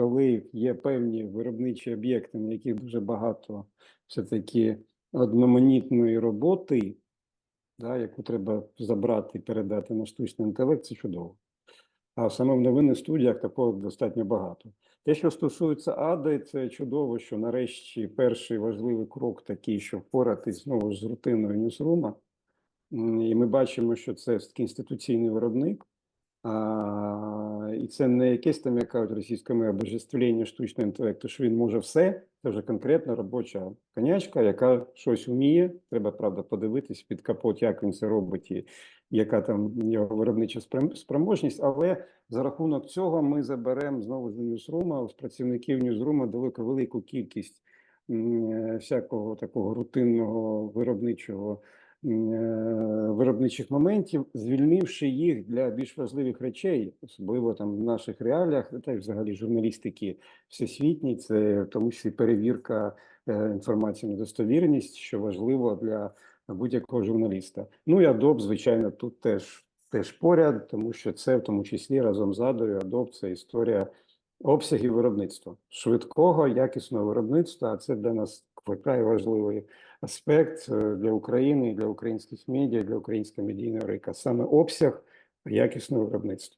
коли є певні виробничі об'єкти, на яких дуже багато все-таки одноманітної роботи, да, яку треба забрати і передати на штучний інтелект, це чудово. А саме в новинних студіях такого достатньо багато. Те, що стосується АДИ, це чудово, що нарешті перший важливий крок такий, що впоратись знову з рутиною ньюсрума. І ми бачимо, що це інституційний виробник. Це не якесь там, як кажуть російськими обожествлення штучного інтелекту, що він може все. Це вже конкретна робоча конячка, яка щось вміє. Треба, правда, подивитись під капот, як він це робить, і яка там його виробнича спроможність. Але за рахунок цього ми заберемо знову з ньюсрума, з працівників ньюсрума далеко велику кількість е, всякого такого рутинного виробничого виробничих моментів, звільнивши їх для більш важливих речей, особливо там в наших реаліях, та й взагалі журналістики всесвітній, це в тому числі перевірка е, інформації на достовірність, що важливо для будь-якого журналіста. Ну і Adobe, звичайно, тут теж теж поряд, тому що це в тому числі разом з Адою, Adobe – це історія обсягів виробництва, швидкого, якісного виробництва. А це для нас вкрай важливий аспект е, для України, для українських медіа, для українського медійного ринку. Саме обсяг якісного виробництва.